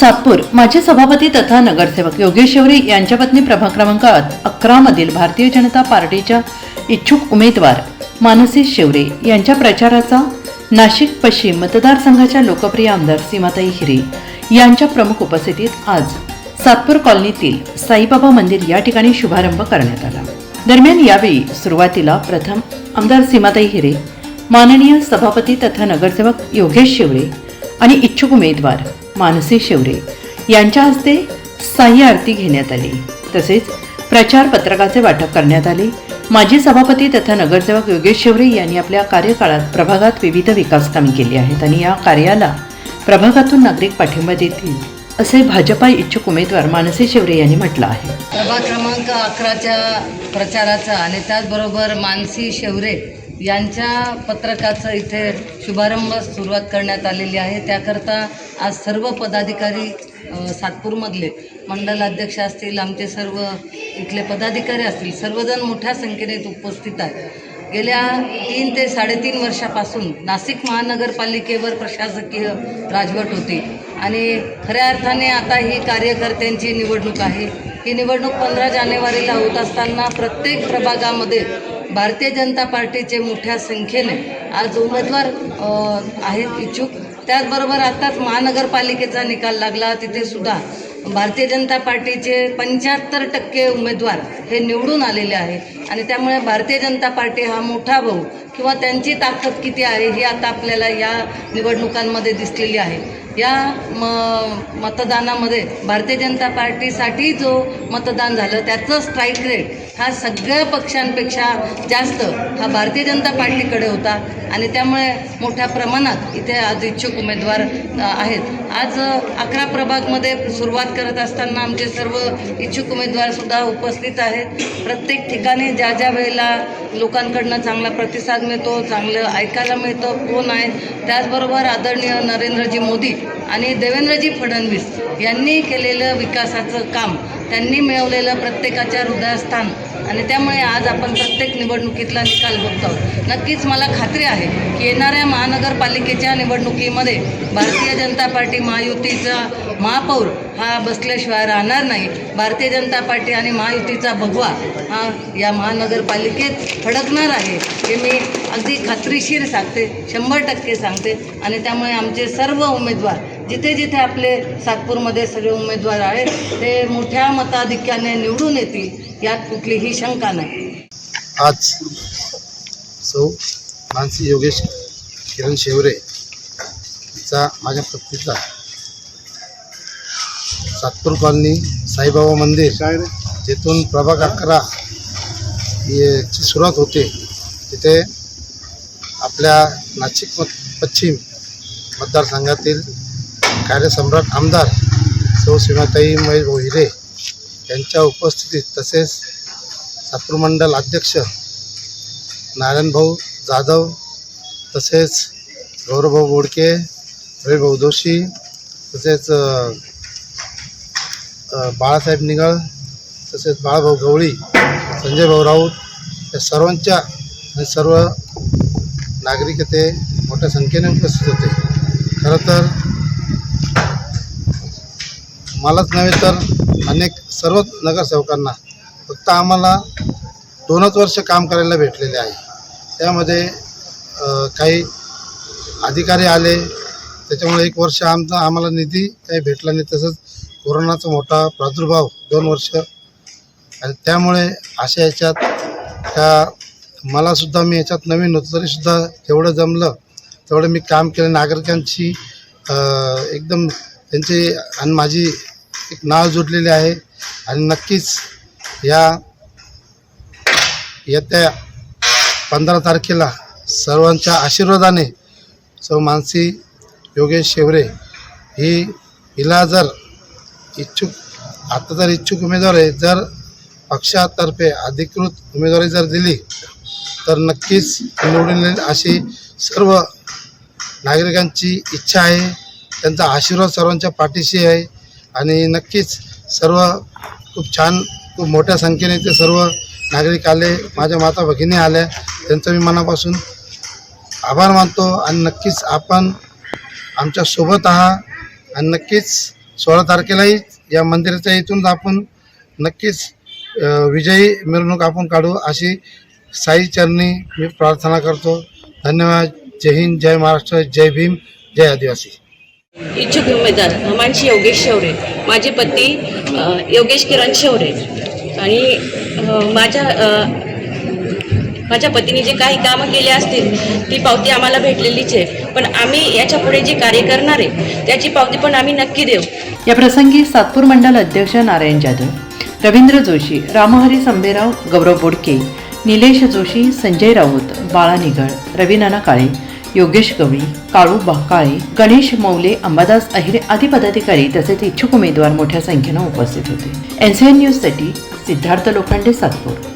सातपूर माजी सभापती तथा नगरसेवक योगेश शेवरे यांच्या पत्नी प्रभाग क्रमांक अकरा मधील भारतीय जनता पार्टीच्या इच्छुक उमेदवार मानसी शेवरे यांच्या प्रचाराचा नाशिक पश्चिम मतदारसंघाच्या लोकप्रिय आमदार सीमाताई हिरे यांच्या प्रमुख उपस्थितीत आज सातपूर कॉलनीतील साईबाबा मंदिर या ठिकाणी शुभारंभ करण्यात आला. दरम्यान यावेळी सुरुवातीला प्रथम आमदार सीमाताई हिरे माननीय सभापती तथा नगरसेवक योगेश शिवरे आणि इच्छुक उमेदवार मानसी शिवरे यांच्या हस्ते साह्य आरती घेण्यात आली. तसेच प्रचार पत्रकाचे वाटप करण्यात आले. माजी सभापती तथा नगरसेवक योगेश शिवरे यांनी आपल्या कार्यकाळात प्रभागात विविध विकास कामे केली आहेत आणि या कार्याला प्रभागातून नागरिक पाठिंबा देतील असे भाजपा इच्छुक उमेदवार मानसी शिवरे यांनी म्हटलं आहे. प्रभाग क्रमांक अकराच्या प्रचाराचा आणि त्याचबरोबर मानसी शिवरे यांच्या पत्रकाचं इथे शुभारंभ सुरुवात करण्यात आलेली आहे. त्याकरता आज सर्व पदाधिकारी सातपूरमधले मंडल अध्यक्ष असतील आमचे सर्व इथले पदाधिकारी असतील सर्वजण मोठ्या संख्येने उपस्थित आहेत. गेल्या तीन ते साडेतीन वर्षापासून नाशिक महानगरपालिकेवर प्रशासकीय राजवट होती आणि खऱ्या अर्थाने आता ही कार्यकर्त्यांची निवडणूक आहे. ही निवडणूक पंधरा जानेवारीला होत असताना प्रत्येक प्रभागामध्ये भारतीय जनता पार्टीचे मोठ्या संख्येने आज उमेदवार आहेत इच्छुक. त्याचबरोबर आत्ताच महानगरपालिकेचा निकाल लागला. तिथे सुद्धा भारतीय जनता पार्टीचे पंच्याहत्तर टक्के उमेदवार हे निवडून आलेले आहे आणि त्यामुळे भारतीय जनता पार्टी हा मोठा भाऊ किंवा त्यांची ताकद किती आहे ही आता आपल्याला या निवडणुकांमध्ये दिसलेली आहे. या म मतदानामध्ये भारतीय जनता पार्टीसाठी जो मतदान झालं त्याचं स्ट्राईक रेट हा सगळ्या पक्षांपेक्षा जास्त हा भारतीय जनता पार्टीकडे होता आणि त्यामुळे मोठ्या प्रमाणात इथे आज इच्छुक उमेदवार आहेत. आज अकरा प्रभागमध्ये सुरुवात करत असताना आमचे सर्व इच्छुक उमेदवारसुद्धा उपस्थित आहेत. प्रत्येक ठिकाणी ज्या ज्या वेळेला लोकांकडनं चांगला प्रतिसाद मिळतो चांगलं ऐकायला मिळतं कोण आहे त्याचबरोबर आदरणीय नरेंद्रजी मोदी आणि देवेंद्रजी फडणवीस यांनी केलेलं विकासाचं काम त्यांनी मिळवलेलं प्रत्येकाच्या हृदयस्थान. आणि त्यामुळे आज आपण प्रत्येक निवडणुकीतला निकाल बघतो. आहोत. नक्कीच मला खात्री आहे की येणाऱ्या महानगरपालिकेच्या निवडणुकीमध्ये भारतीय जनता पार्टी महायुतीचा महापौर हा बसल्याशिवाय राहणार नाही. भारतीय जनता पार्टी आणि महायुतीचा भगवा हा या महानगरपालिकेत फडकणार आहे हे मी अगदी खात्रीशीर सांगते शंभर टक्के सांगते. आणि त्यामुळे आमचे सर्व उमेदवार जिथे जिथे आपले सातपूरमध्ये सगळे उमेदवार आहेत ते मोठ्या मताधिक्याने निवडून येतील यात कुठलीही शंका नाही. आज सौ मानसी योगेश किरण शेवरे चा माझ्या पत्नीचा सातपूर कॉलनी साईबाबा मंदिर जिथून प्रभाग अकरा याची सुरुवात होते. तिथे आपल्या नाशिक मत पश्चिम मतदारसंघातील कार्यसम्राट आमदार सौ सीमाताई महेश हिरे यांच्या उपस्थितीत तसेच सातपूर मंडल अध्यक्ष नारायणभाऊ जाधव तसेच गौरवभाऊ बोडके रविभाऊ जोशी तसेच बाळासाहेब निगळ तसेच बाळाभाऊ गवळी संजय भाऊ राऊत या सर्वांच्या आणि सर्व नागरिक येथे मोठ्या संख्येने उपस्थित होते. खरं तर मलाच नव्हे तर अनेक सर्व नगरसेवकांना फक्त आम्हाला दोनच वर्ष काम करायला भेटलेले आहे. त्यामध्ये काही अधिकारी आले त्याच्यामुळे एक वर्ष आमचा आम्हाला निधी काही भेटला नाही. तसंच कोरोनाचा मोठा प्रादुर्भाव दोन वर्ष. आणि त्यामुळे अशा याच्यात का मलासुद्धा मी याच्यात नवीन होतो तरीसुद्धा जेवढं जमलं तेवढं मी काम केलं. नागरिकांची एकदम त्यांची आणि माझी नाव जोडलेली आहे. आणि नक्कीच या येत्या पंधरा तारखेला सर्वांच्या आशीर्वादाने सौ मानसी योगेश शेवरे ही हिला जर इच्छुक आता जर इच्छुक उमेदवार आहे जर पक्षातर्फे अधिकृत उमेदवारी जर दिली तर नक्कीच निवडून अशी सर्व नागरिकांची इच्छा आहे. त्यांचा आशीर्वाद सर्वांच्या पाठीशी आहे. आणि नक्कीच सर्व खूप छान खूप मोठ्या संख्येने ते सर्व नागरिक आले माझ्या माता भगिनी आल्या त्यांचं मी मनापासून आभार मानतो आणि नक्कीच आपण आमच्यासोबत आहात आणि नक्कीच सोळा तारखेलाही या मंदिराच्या इथून आपण नक्कीच विजयी मिरवणूक आपण काढू अशी साई चरणी मी प्रार्थना करतो. धन्यवाद. जय हिंद जय महाराष्ट्र जय भीम जय आदिवासी. इच्छुक उमेदवार मानशी योगेश शेवरे माझे पती योगेश किरण शेवरे. आणि माझ्या माझ्या पतीने जे काही कामं केले असतील ती पावती आम्हाला भेटलेलीच आहे. पण आम्ही याच्यापुढे जे कार्य करणार आहे त्याची पावती पण आम्ही नक्की देऊ. या प्रसंगी सातपूर मंडल अध्यक्ष नारायण जाधव रवींद्र जोशी रामहरी संभेराव गौरव बोडके निलेश जोशी संजय राऊत बाळा निगळ रवी नाना काळे योगेश गवळी काळू बाकाळे गणेश मौले अंबादास अहिरे आदी पदाधिकारी तसेच इच्छुक उमेदवार मोठ्या संख्येनं उपस्थित होते. एनसीएन न्यूजसाठी सिद्धार्थ लोखंडे सातपूर.